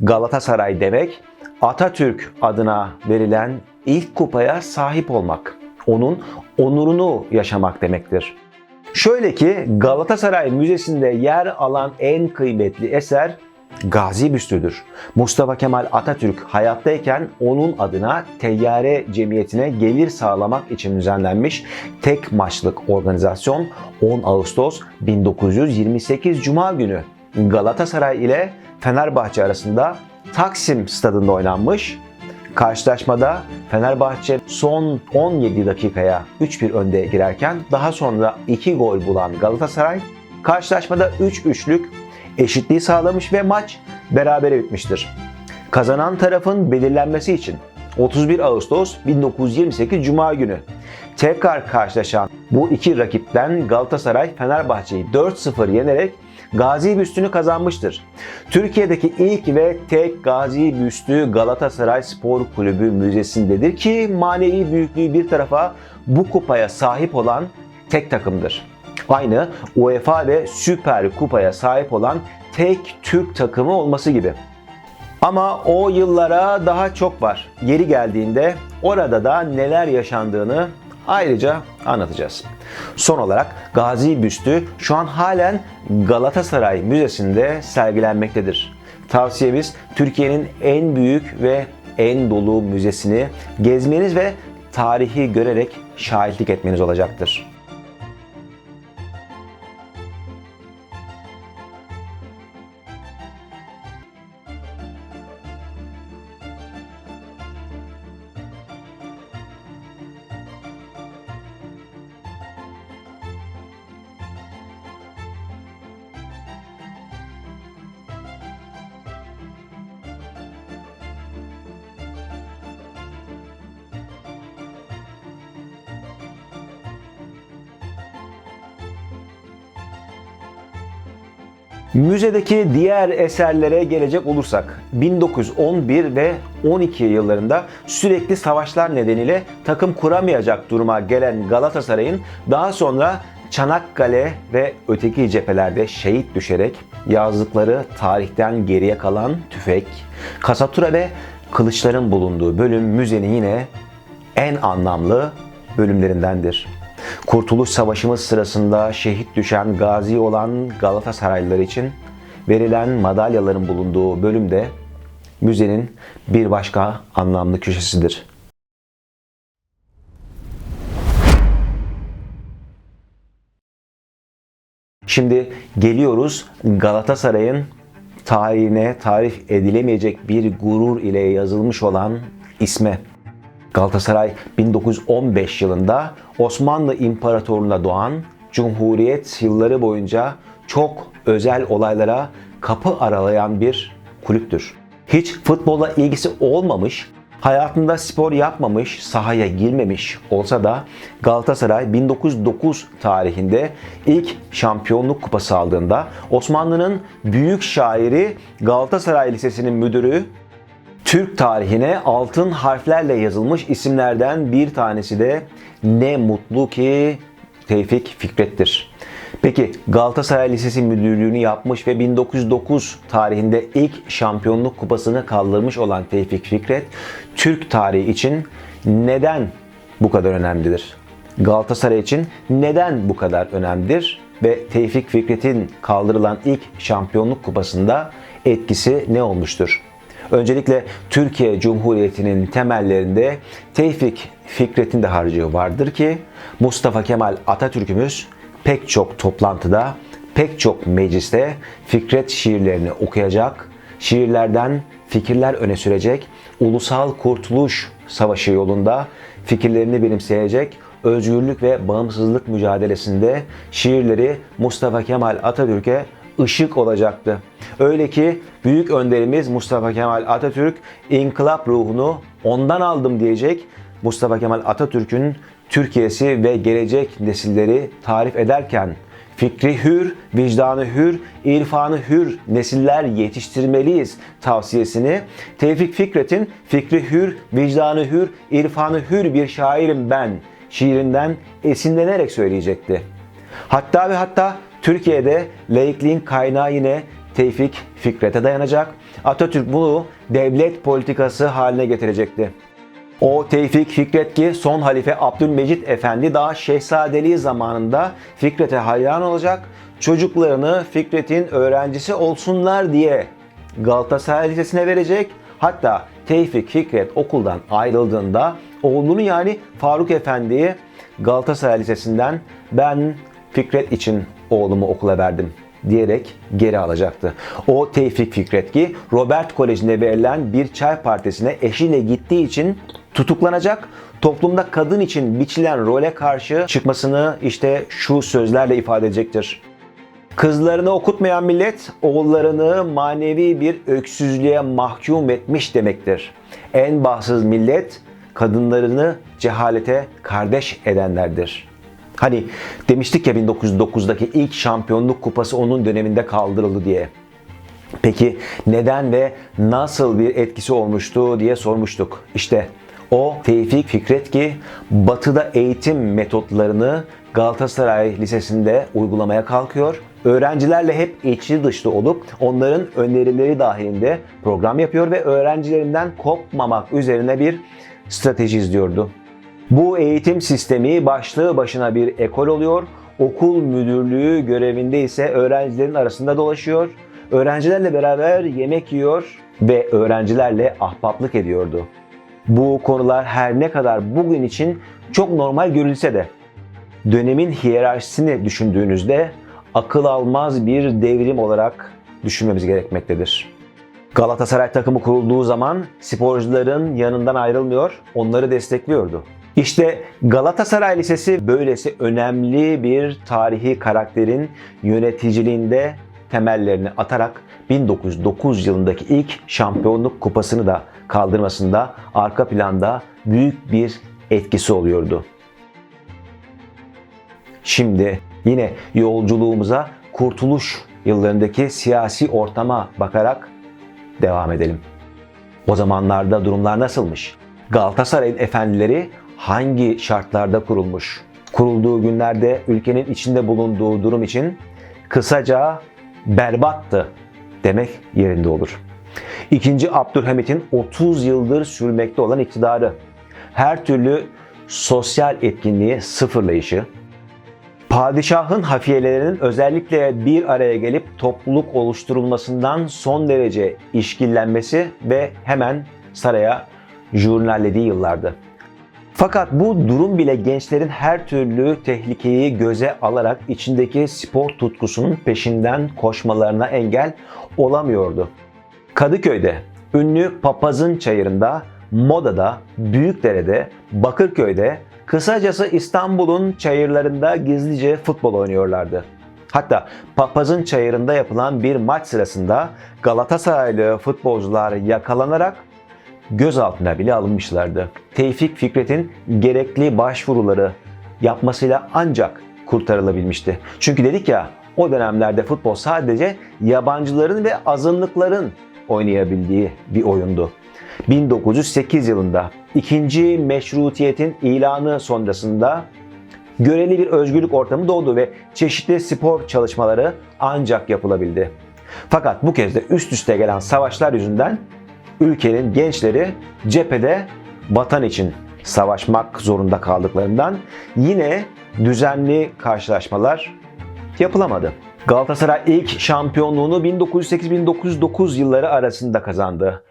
Galatasaray demek Atatürk adına verilen ilk kupaya sahip olmak. Onun onurunu yaşamak demektir. Şöyle ki Galatasaray Müzesi'nde yer alan en kıymetli eser Gazi Büstü'dür. Mustafa Kemal Atatürk hayattayken onun adına Teyyare Cemiyeti'ne gelir sağlamak için düzenlenmiş tek maçlık organizasyon 10 Ağustos 1928 Cuma günü Galatasaray ile Fenerbahçe arasında Taksim stadında oynanmış. Karşılaşmada Fenerbahçe son 17 dakikaya 3-1 önde girerken daha sonra 2 gol bulan Galatasaray karşılaşmada 3-3'lük eşitliği sağlamış ve maç berabere bitmiştir. Kazanan tarafın belirlenmesi için 31 Ağustos 1928 Cuma günü tekrar karşılaşan bu iki rakipten Galatasaray Fenerbahçe'yi 4-0 yenerek Gazi Büstü'nü kazanmıştır. Türkiye'deki ilk ve tek Gazi Büstü Galatasaray Spor Kulübü Müzesi'ndedir ki manevi büyüklüğü bir tarafa bu kupaya sahip olan tek takımdır. Aynı UEFA ve Süper Kupaya sahip olan tek Türk takımı olması gibi. Ama o yıllara daha çok var. Yeri geldiğinde orada da neler yaşandığını ayrıca anlatacağız. Son olarak Gazi Büstü şu an halen Galatasaray Müzesi'nde sergilenmektedir. Tavsiyemiz Türkiye'nin en büyük ve en dolu müzesini gezmeniz ve tarihi görerek şahitlik etmeniz olacaktır. Müzedeki diğer eserlere gelecek olursak 1911 ve 12 yıllarında sürekli savaşlar nedeniyle takım kuramayacak duruma gelen Galatasaray'ın daha sonra Çanakkale ve öteki cephelerde şehit düşerek yazdıkları tarihten geriye kalan tüfek, kasatura ve kılıçların bulunduğu bölüm müzenin yine en anlamlı bölümlerindendir. Kurtuluş Savaşımız sırasında şehit düşen gazi olan Galatasaraylılar için verilen madalyaların bulunduğu bölümde müzenin bir başka anlamlı köşesidir. Şimdi geliyoruz Galatasaray'ın tarihine tarif edilemeyecek bir gurur ile yazılmış olan isme. Galatasaray 1915 yılında Osmanlı İmparatorluğu'nda doğan Cumhuriyet yılları boyunca çok özel olaylara kapı aralayan bir kulüptür. Hiç futbolla ilgisi olmamış, hayatında spor yapmamış, sahaya girmemiş olsa da Galatasaray 1909 tarihinde ilk şampiyonluk kupası aldığında Osmanlı'nın büyük şairi Galatasaray Lisesi'nin müdürü Türk tarihine altın harflerle yazılmış isimlerden bir tanesi de ne mutlu ki Tevfik Fikret'tir. Peki Galatasaray Lisesi müdürlüğünü yapmış ve 1909 tarihinde ilk şampiyonluk kupasını kaldırmış olan Tevfik Fikret, Türk tarihi için neden bu kadar önemlidir? Galatasaray için neden bu kadar önemlidir? Ve Tevfik Fikret'in kaldırılan ilk şampiyonluk kupasında etkisi ne olmuştur? Öncelikle Türkiye Cumhuriyeti'nin temellerinde Tevfik Fikret'in de harcı vardır ki Mustafa Kemal Atatürk'ümüz pek çok toplantıda, pek çok mecliste Fikret şiirlerini okuyacak, şiirlerden fikirler öne sürecek, ulusal kurtuluş savaşı yolunda fikirlerini benimseyecek, özgürlük ve bağımsızlık mücadelesinde şiirleri Mustafa Kemal Atatürk'e ışık olacaktı. Öyle ki büyük önderimiz Mustafa Kemal Atatürk inkılap ruhunu ondan aldım diyecek. Mustafa Kemal Atatürk'ün Türkiye'si ve gelecek nesilleri tarif ederken fikri hür, vicdanı hür, irfanı hür nesiller yetiştirmeliyiz tavsiyesini Tevfik Fikret'in fikri hür, vicdanı hür, irfanı hür bir şairim ben şiirinden esinlenerek söyleyecekti. Hatta ve hatta Türkiye'de laikliğin kaynağı yine Tevfik Fikret'e dayanacak Atatürk bunu devlet politikası haline getirecekti. O Tevfik Fikret ki son halife Abdülmecit Efendi daha şehzadeliği zamanında Fikret'e hayran olacak, çocuklarını Fikret'in öğrencisi olsunlar diye Galatasaray Lisesi'ne verecek. Hatta Tevfik Fikret okuldan ayrıldığında oğlunu yani Faruk Efendi'yi Galatasaray Lisesi'nden ben Fikret için oğlumu okula verdim diyerek geri alacaktı. O Tevfik Fikret ki Robert Koleji'nde verilen bir çay partisine eşiyle gittiği için tutuklanacak. Toplumda kadın için biçilen role karşı çıkmasını işte şu sözlerle ifade edecektir. Kızlarını okutmayan millet oğullarını manevi bir öksüzlüğe mahkum etmiş demektir. En bahtsız millet kadınlarını cehalete kardeş edenlerdir. Hani demiştik ya 1909'daki ilk şampiyonluk kupası onun döneminde kaldırıldı diye. Peki neden ve nasıl bir etkisi olmuştu diye sormuştuk. İşte o Tevfik Fikret ki batıda eğitim metotlarını Galatasaray Lisesi'nde uygulamaya kalkıyor. Öğrencilerle hep içli dışlı olup onların önerileri dahilinde program yapıyor ve öğrencilerinden kopmamak üzerine bir strateji izliyordu. Bu eğitim sistemi başlığı başına bir ekol oluyor. Okul müdürlüğü görevinde ise öğrencilerin arasında dolaşıyor. Öğrencilerle beraber yemek yiyor ve öğrencilerle ahbaplık ediyordu. Bu konular her ne kadar bugün için çok normal görülse de dönemin hiyerarşisini düşündüğünüzde akıl almaz bir devrim olarak düşünmemiz gerekmektedir. Galatasaray takımı kurulduğu zaman sporcuların yanından ayrılmıyor, onları destekliyordu. İşte Galatasaray Lisesi böylesi önemli bir tarihi karakterin yöneticiliğinde temellerini atarak 1909 yılındaki ilk şampiyonluk kupasını da kaldırmasında arka planda büyük bir etkisi oluyordu. Şimdi yine yolculuğumuza kurtuluş yıllarındaki siyasi ortama bakarak devam edelim. O zamanlarda durumlar nasılmış? Galatasaray'ın efendileri hangi şartlarda kurulmuş? Kurulduğu günlerde ülkenin içinde bulunduğu durum için kısaca berbattı demek yerinde olur. İkinci Abdülhamit'in 30 yıldır sürmekte olan iktidarı, her türlü sosyal etkinliği sıfırlayışı, Padişahın hafiyelerinin özellikle bir araya gelip topluluk oluşturulmasından son derece işkillenmesi ve hemen saraya jurnallediği yıllardı. Fakat bu durum bile gençlerin her türlü tehlikeyi göze alarak içindeki spor tutkusunun peşinden koşmalarına engel olamıyordu. Kadıköy'de, ünlü Papazın Çayırı'nda, Moda'da, Büyükdere'de, Bakırköy'de, kısacası İstanbul'un çayırlarında gizlice futbol oynuyorlardı. Hatta Papazın Çayırı'nda yapılan bir maç sırasında Galatasaraylı futbolcular yakalanarak gözaltına bile alınmışlardı. Tevfik Fikret'in gerekli başvuruları yapmasıyla ancak kurtarılabilmişti. Çünkü dedik ya o dönemlerde futbol sadece yabancıların ve azınlıkların oynayabildiği bir oyundu. 1908 yılında ikinci meşrutiyetin ilanı sonrasında göreli bir özgürlük ortamı doğdu ve çeşitli spor çalışmaları ancak yapılabildi. Fakat bu kez de üst üste gelen savaşlar yüzünden ülkenin gençleri cephede vatan için savaşmak zorunda kaldıklarından yine düzenli karşılaşmalar yapılamadı. Galatasaray ilk şampiyonluğunu 1908-1909 yılları arasında kazandı.